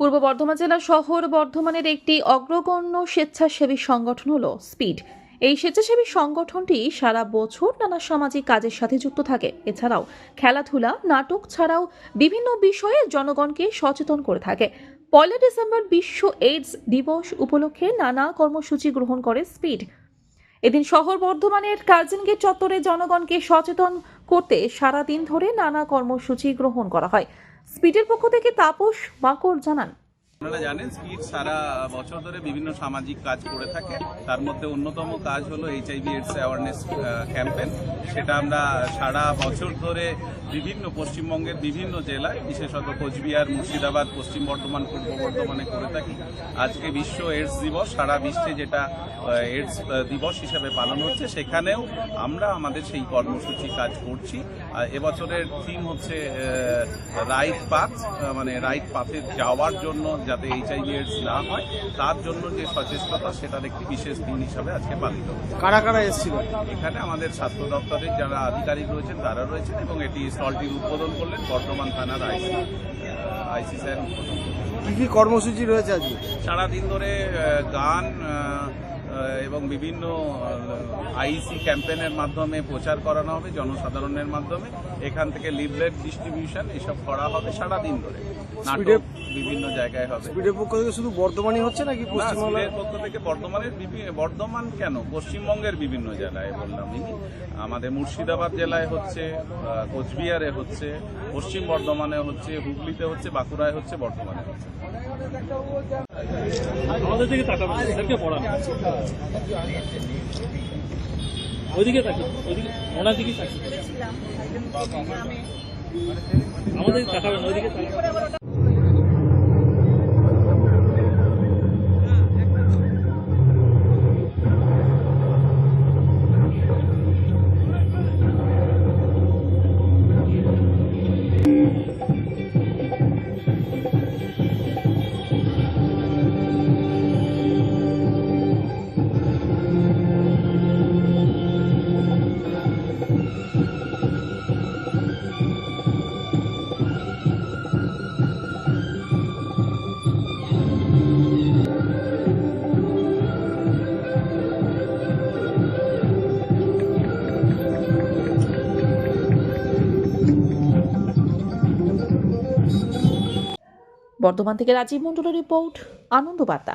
পূর্ব বর্ধমান জেলা শহর বর্ধমানের একটি অগ্রগণ্য স্বেচ্ছাসেবী সংগঠন হলো স্পিড। এই স্বেচ্ছাসেবী সংগঠনটি সারা বছর নানা সামাজিক কাজের সাথে যুক্ত থাকে। এছাড়াও খেলাধুলা, নাটক ছাড়াও বিভিন্ন বিষয়ে জনগণকে সচেতন করে থাকে। পয়লা ডিসেম্বর বিশ্ব এইডস দিবস উপলক্ষে নানা কর্মসূচি গ্রহণ করে স্পিড। এদিন শহর বর্ধমানের কার্জন গেট চত্বরে জনগণকে সচেতন করতে সারাদিন ধরে নানা কর্মসূচি গ্রহণ করা হয়। স্পিডের পক্ষ থেকে তাপস মাকর জানান। আপনারা জানেন স্পিড সারা বছর ধরে বিভিন্ন সামাজিক কাজ করে থাকে। তার মধ্যে অন্যতম কাজ হলো এইচআইভি এডস অ্যাওয়ারনেস ক্যাম্পেন সেটা আমরা সারা বছর ধরে বিভিন্ন পশ্চিমবঙ্গের বিভিন্ন জেলায়, বিশেষত কোচবিহার, মুর্শিদাবাদ, পশ্চিম বর্ধমান, পূর্ব বর্ধমানে করে থাকি। আজকে বিশ্ব এইডস দিবস, সারা বিশ্বে যেটা এইডস দিবস হিসেবে পালন হচ্ছে, সেখানেও আমরা আমাদের সেই কর্মসূচি কাজ করছি। এবছরের থিম হচ্ছে রাইট পাথ মানে রাইট পাথে যাওয়ার জন্য যাতে এইচআইভি এডস না হয় তার জন্য যে সচেষ্টতা সেটার একটি বিশেষ দিন হিসাবে আজকে পালিত কারা কারা এসেছিল? এখানে আমাদের স্বাস্থ্য দপ্তরের যারা আধিকারিক রয়েছেন তারা রয়েছেন এবং এটি স্টলটির উদ্বোধন করলেন বর্ধমান থানার আইসি আইসি স্যার। উদ্বোধন কি কি কর্মসূচি রয়েছে আজকে? সারাদিন ধরে গান এবং বিভিন্ন আইসি ক্যাম্পেনের মাধ্যমে প্রচার করানো হবে জনসাধারণের মাধ্যমে। এখান থেকে লিভলেট ডিস্ট্রিবিউশন এসব করা হবে সারাদিন ধরে। নাটক বিভিন্ন জায়গায় হবে। স্পিডের পক্ষ থেকে শুধু বর্ধমানই হচ্ছে নাকি স্কুলের পক্ষ থেকে বর্ধমানের বর্ধমান কেন? পশ্চিমবঙ্গের বিভিন্ন জেলায় বললাম আমাদের মুর্শিদাবাদ জেলায় হচ্ছে কোচবিহারে হচ্ছে পশ্চিম বর্ধমানে হচ্ছে হুগলিতে হচ্ছে বাঁকুড়ায় হচ্ছে বর্ধমানে হচ্ছে। আমাদের দিকে তাকাবে এদেরকে পড়ান। ওইদিকে তাকি ওইদিকে ওনার দিকে তাকি আমাদের তাকাবেন ওইদিকে তাকাবেন। বর্ধমান থেকে রাজীব মন্ডলের রিপোর্ট আনন্দ বার্তা